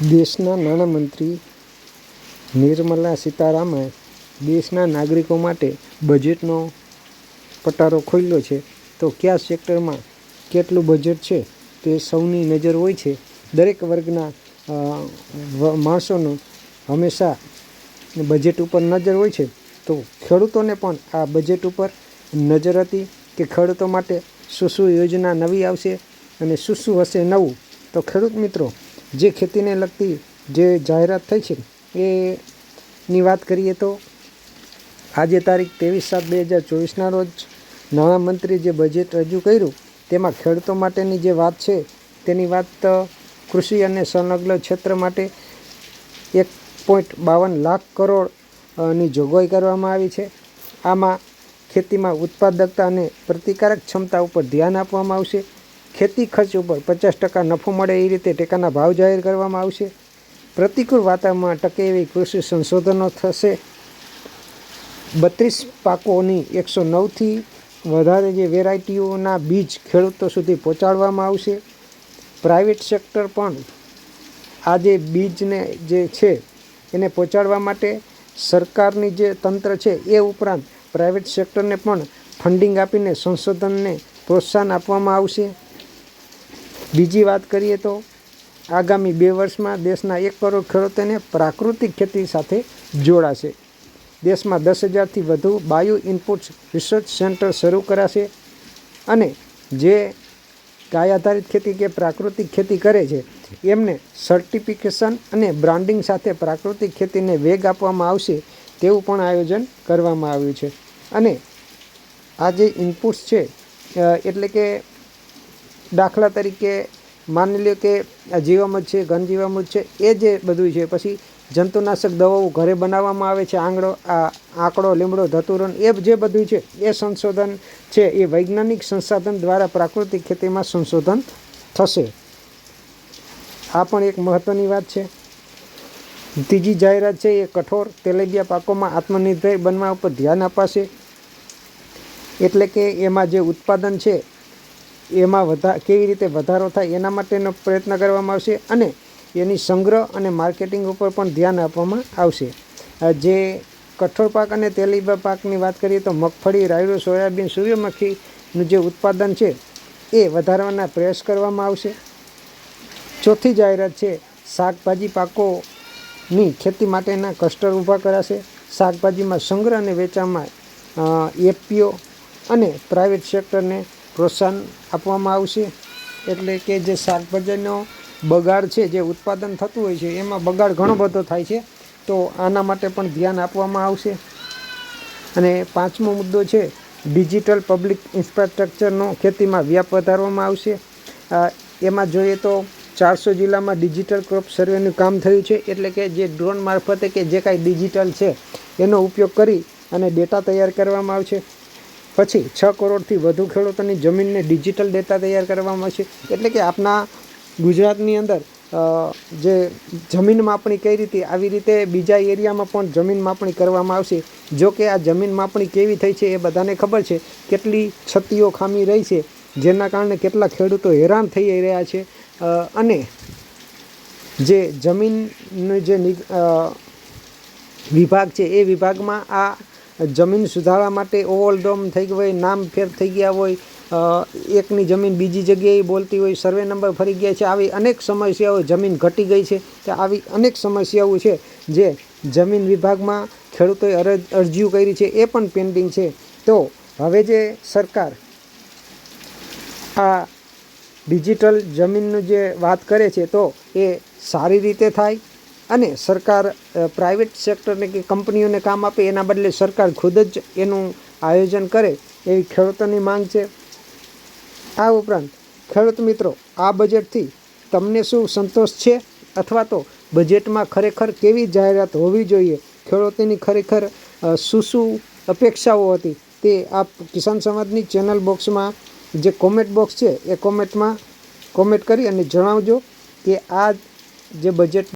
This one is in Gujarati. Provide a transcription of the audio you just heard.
દેશના નાણામંત્રી નિર્મલા સીતારામણે દેશના નાગરિકો માટે બજેટનો પટારો ખોલ્યો છે. તો કયા સેક્ટરમાં કેટલું બજેટ છે તે સૌની નજર હોય છે. દરેક વર્ગના માણસોનું હંમેશા બજેટ ઉપર નજર હોય છે. તો ખેડૂતોને પણ આ બજેટ ઉપર નજર હતી કે ખેડૂતો માટે શું શું યોજના નવી આવશે અને શું શું હશે નવું? તો ખેડૂત મિત્રો જે ખેતીને લગતી જે જાહેરાત થઈ છે એની વાત કરીએ તો આજે તારીખ ત્રેવીસ સાત બે હજાર ચોવીસના રોજ નાણામંત્રી જે બજેટ રજૂ કર્યું, તેમાં ખેડૂતો માટેની જે વાત છે, તેની વાત કૃષિ અને સંલગ્ન ક્ષેત્ર માટે એક પોઈન્ટ બાવન લાખ કરોડની જોગવાઈ કરવામાં આવી છે. આમાં ખેતીમાં ઉત્પાદકતા અને પ્રતિકારક ક્ષમતા ઉપર ધ્યાન આપવામાં આવશે. ખેતી ખર્ચ ઉપર પચાસ ટકા નફો મળે એ રીતે ટેકાના ભાવ જાહેર કરવામાં આવશે. પ્રતિકૂળ વાતાવરણમાં ટકે એવી કૃષિ સંશોધનો થશે. બત્રીસ પાકોની એકસો નવથી વધારે જે વેરાયટીઓના બીજ ખેડૂતો સુધી પહોંચાડવામાં આવશે. પ્રાઇવેટ સેક્ટર પણ આ જે બીજને જે છે એને પહોંચાડવા માટે સરકારની જે તંત્ર છે એ ઉપરાંત પ્રાઇવેટ સેક્ટરને પણ ફંડિંગ આપીને સંશોધનને પ્રોત્સાહન આપવામાં આવશે. બીજી વાત કરીએ તો આગામી બે વર્ષમાં દેશના એક કરોડ ખેડૂતોને પ્રાકૃતિક ખેતી સાથે જોડાશે. દેશમાં દસ હજારથી વધુ બાયો ઇનપુટ્સ રિસર્ચ સેન્ટર શરૂ કરાશે અને જે ગાય આધારિત ખેતી કે પ્રાકૃતિક ખેતી કરે છે, એમને સર્ટિફિકેશન અને બ્રાન્ડિંગ સાથે પ્રાકૃતિક ખેતીને વેગ આપવામાં આવશે તેવું પણ આયોજન કરવામાં આવ્યું છે. અને આ જે ઇનપુટ્સ છે એટલે કે દાખલા તરીકે માની લ્યો કે આ જીવામૃત છે, ઘન જીવામૃત છે, એ જે બધું છે, પછી જંતુનાશક દવાઓ ઘરે બનાવવામાં આવે છે, આંગળો, આ આંકડો, લીમડો, ધતુરણ, એ જે બધું છે, એ સંશોધન છે, એ વૈજ્ઞાનિક સંસાધન દ્વારા પ્રાકૃતિક ખેતીમાં સંશોધન થશે. આ પણ એક મહત્ત્વની વાત છે. ત્રીજી જાહેરાત છે, એ કઠોર તેલેબિયા પાકોમાં આત્મનિર્ભર બનવા ઉપર ધ્યાન અપાશે. એટલે કે એમાં જે ઉત્પાદન છે એમાં વધા, કેવી રીતે વધારો થાય એના માટેનો પ્રયત્ન કરવામાં આવશે અને એની સંગ્રહ અને માર્કેટિંગ ઉપર પણ ધ્યાન આપવામાં આવશે. જે કઠોળ પાક અને તેલીબા પાકની વાત કરીએ તો મગફળી, રાયડો, સોયાબીન, સૂર્યમુખીનું જે ઉત્પાદન છે એ વધારવાના પ્રયાસ કરવામાં આવશે. ચોથી જાહેરાત છે, શાકભાજી પાકોની ખેતી માટેના ક્લસ્ટર ઊભા કરાશે. શાકભાજીમાં સંગ્રહ અને વેચાણમાં એપીઓ અને પ્રાઇવેટ સેક્ટરને પ્રોત્સાહન આપવામાં આવશે. એટલે કે જે શાકભાજીનો બગાડ છે, જે ઉત્પાદન થતું હોય છે, એમાં બગાડ ઘણો બધો થાય છે. તો આના માટે પણ ધ્યાન આપવામાં આવશે. અને પાંચમો મુદ્દો છે, ડિજિટલ પબ્લિક ઇન્ફ્રાસ્ટ્રક્ચરનો ખેતીમાં વ્યાપ વધારવામાં આવશે. એમાં જોઈએ તો ચારસો જિલ્લામાં ડિજિટલ ક્રોપ સર્વેનું કામ થયું છે. એટલે કે જે ડ્રોન મારફતે કે જે કાંઈ ડિજિટલ છે, એનો ઉપયોગ કરી અને ડેટા તૈયાર કરવામાં આવશે. પછી છ કરોડથી વધુ ખેડૂતોની જમીનને ડિજિટલ ડેટા તૈયાર કરવામાં આવશે. એટલે કે આપણા ગુજરાતની અંદર જે જમીન માપણી કઈ રીતે, આવી રીતે બીજા એરિયામાં પણ જમીન માપણી કરવામાં આવશે. જો કે આ જમીન માપણી કેવી થઈ છે એ બધાને ખબર છે. કેટલી ક્ષતિઓ ખામી રહી છે, જેના કારણે કેટલા ખેડૂતો હેરાન થઈ રહ્યા છે. અને જે જમીનનું જે વિભાગ છે, એ વિભાગમાં આ જમીન સુધારવા માટે ઓવરડોમ થઈ ગઈ હોય, નામ ફેર થઈ ગયા હોય એકની જમીન બીજી જગ્યાએ બોલતી હોય, સર્વે નંબર ફરી ગયા છે. આવી અનેક સમસ્યાઓ જમીન ઘટી ગઈ છે. કે આવી અનેક સમસ્યાઓ છે જે જમીન વિભાગમાં ખેડૂતોએ અરજ, અરજીઓ કરી છે. એ પણ પેન્ડિંગ છે. તો હવે જે સરકાર આ ડિજિટલ જમીનનું જે વાત કરે છે, તો એ સારી રીતે થાય અને સરકાર પ્રાઇવેટ સેક્ટરને કે કંપનીઓને કામ આપે એના બદલે સરકાર ખુદ જ એનું આયોજન કરે એવી ખેડૂતોની માંગ છે. આ ઉપરાંત, ખેડૂત મિત્રો, આ બજેટથી તમને શું સંતોષ છે? અથવા તો બજેટમાં ખરેખર કેવી જાહેરાત હોવી જોઈએ? ખેડૂતોની ખરેખર શું શું અપેક્ષાઓ હતી? તે આપ કિસાન સમાજની ચેનલ બોક્સમાં જે કોમેન્ટ બોક્સ છે, એ કોમેન્ટમાં કોમેન્ટ કરી અને જણાવજો કે આ જે બજેટ